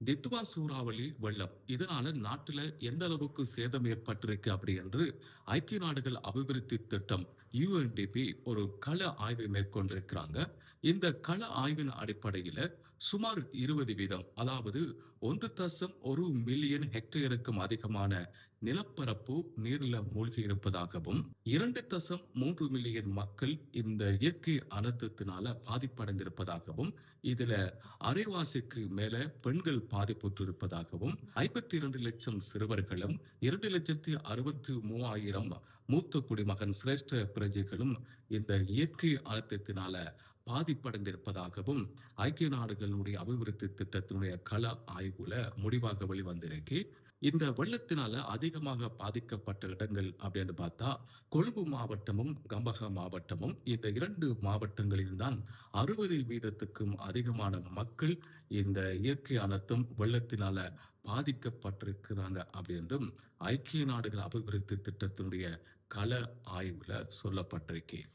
Ditwah சூறாவளி வெள்ளம். இதனால நாட்டுல எந்த அளவுக்கு சேதம் ஏற்பட்டிருக்கு அப்படி என்று ஐக்கிய நாடுகள் அபிவிருத்தி திட்டம் யூஎன்டிபி ஒரு கள ஆய்வை மேற்கொண்டிருக்கிறாங்க. இந்த கள ஆய்வின் அடிப்படையில சுமார் இருபது வீதம் அதாவது ஒன்று தசம் ஒரு மில்லியன் ஹெக்டேருக்கும் அதிகமான நிலப்பரப்பு நீரில் மூழ்கி இருப்பதாகவும் இரண்டு தசம் மூன்று மில்லியன் மக்கள் இந்த இயற்கை அனர்த்தத்தினால பாதிப்படைந்திருப்பதாகவும் இதுல அரைவாசிக்கு மேல பெண்கள் பாதிப்புற்றிருப்பதாகவும் ஐம்பத்தி இரண்டு லட்சம் சிறுவர்களும் இரண்டு லட்சத்தி அறுபத்தி மூவாயிரம் மூத்த குடிமகன் சிரேஷ்ட பிரஜைகளும் இந்த இயற்கை அழுத்தத்தினால பாதிப்படைந்திருப்பதாகவும் ஐக்கிய நாடுகளுடைய அபிவிருத்தி திட்டத்தினுடைய கள ஆய்வுல முடிவாக வெளிவந்திருக்கு. இந்த வெள்ளத்தினால அதிகமாக பாதிக்கப்பட்ட இடங்கள் அப்படின்னு பார்த்தா கொழும்பு மாவட்டமும் கம்பக மாவட்டமும் இந்த இரண்டு மாவட்டங்களில் தான் அறுபது வீதத்துக்கும் அதிகமான மக்கள் இந்த இயற்கை அனத்தும் வெள்ளத்தினால பாதிக்கப்பட்டிருக்கிறாங்க அப்படின்றும் ஐக்கிய நாடுகள் அபிவிருத்தி திட்டத்தினுடைய கள ஆய்வில் சொல்லப்பட்டிருக்கேன்.